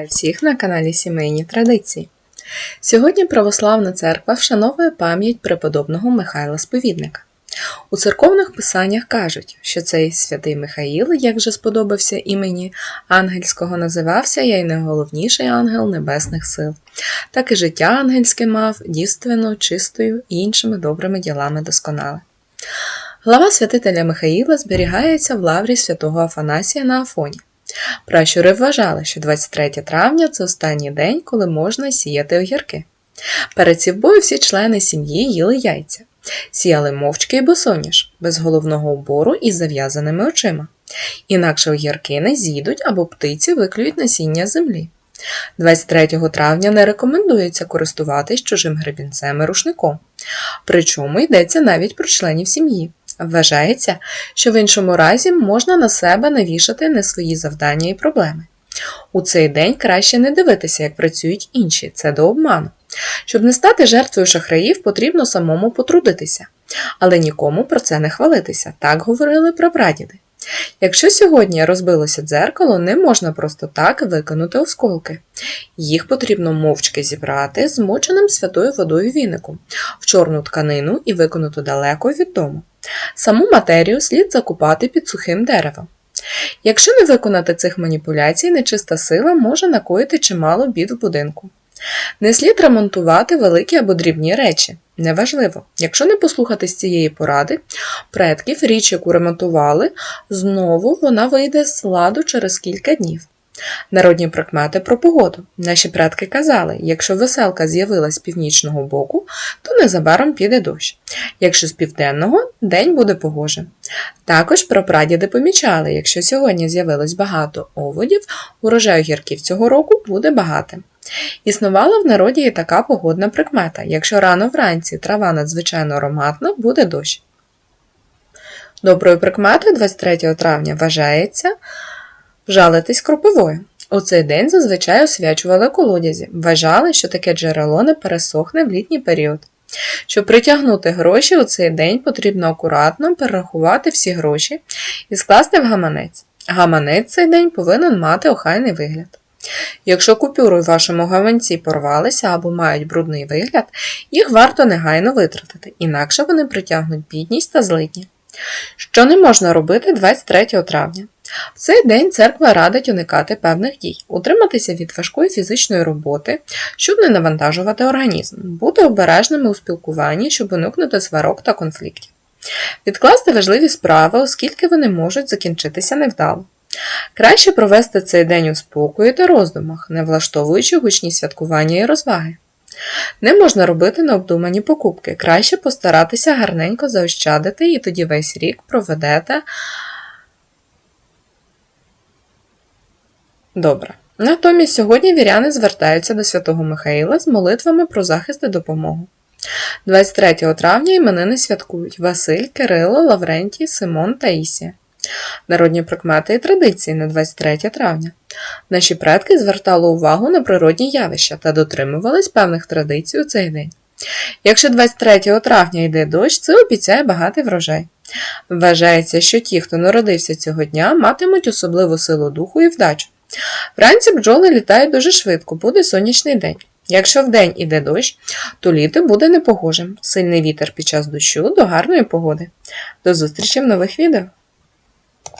Вітаю всіх на каналі Сімейні Традиції. Сьогодні Православна церква вшановує пам'ять преподобного Михайла Сповідника. У церковних писаннях кажуть, що цей святий Михаїл, як вже сподобався імені ангельського, називався я й найголовніший ангел небесних сил. Так і життя ангельське мав дійственно, чистою і іншими добрими ділами досконале. Глава святителя Михаїла зберігається в лаврі святого Афанасія на Афоні. Пращури вважали, що 23 травня це останній день, коли можна сіяти огірки. Перед сівбою всі члени сім'ї їли яйця, сіяли мовчки і босоніж, без головного убору і зав'язаними очима. Інакше огірки не з'їдуть або птиці виклюють насіння землі. 23 травня не рекомендується користуватись чужим гребінцем і рушником. Причому йдеться навіть про членів сім'ї. Вважається, що в іншому разі можна на себе навішати не свої завдання і проблеми. У цей день краще не дивитися, як працюють інші, це до обману. Щоб не стати жертвою шахраїв, потрібно самому потрудитися, але нікому про це не хвалитися, так говорили прапрадіди. Якщо сьогодні розбилося дзеркало, не можна просто так викинути осколки. Їх потрібно мовчки зібрати змоченим святою водою віником в чорну тканину і викинути далеко від дому. Саму матерію слід закупати під сухим деревом. Якщо не виконати цих маніпуляцій, нечиста сила може накоїти чимало бід в будинку. Не слід ремонтувати великі або дрібні речі. Неважливо, якщо не послухатись цієї поради, предків річ, яку ремонтували, знову вона вийде з ладу через кілька днів. Народні прикмети про погоду. Наші предки казали, якщо веселка з'явилась з північного боку, то незабаром піде дощ. Якщо з південного, день буде погожим. Також прапрадіди помічали, якщо сьогодні з'явилось багато оводів, урожай огірків цього року буде багатим. Існувала в народі і така погодна прикмета. Якщо рано вранці трава надзвичайно ароматна, буде дощ. Доброю прикметою 23 травня вважається жалитись кропивою. У цей день зазвичай освячували колодязі, вважали, що таке джерело не пересохне в літній період. Щоб притягнути гроші у цей день потрібно акуратно перерахувати всі гроші і скласти в гаманець. Гаманець цей день повинен мати охайний вигляд. Якщо купюри в вашому гаманці порвалися або мають брудний вигляд, їх варто негайно витратити, інакше вони притягнуть бідність та злидні. Що не можна робити 23 травня? В цей день церква радить уникати певних дій, утриматися від важкої фізичної роботи, щоб не навантажувати організм, бути обережними у спілкуванні, щоб уникнути сварок та конфліктів, відкласти важливі справи, оскільки вони можуть закінчитися невдало. Краще провести цей день у спокої та роздумах, не влаштовуючи гучні святкування і розваги. Не можна робити необдумані покупки, краще постаратися гарненько заощадити і тоді весь рік проведете добре. Натомість сьогодні віряни звертаються до святого Михаїла з молитвами про захист і допомогу. 23 травня іменини святкують Василь, Кирило, Лаврентій, Симон та Ісія. Народні прикмети і традиції на 23 травня. Наші предки звертали увагу на природні явища та дотримувались певних традицій у цей день. Якщо 23 травня йде дощ, це обіцяє багатий врожай. Вважається, що ті, хто народився цього дня, матимуть особливу силу духу і вдачу. Вранці бджоли літають дуже швидко, буде сонячний день. Якщо вдень іде дощ, то літо буде непогожим, сильний вітер під час дощу до гарної погоди. До зустрічі в нових відео!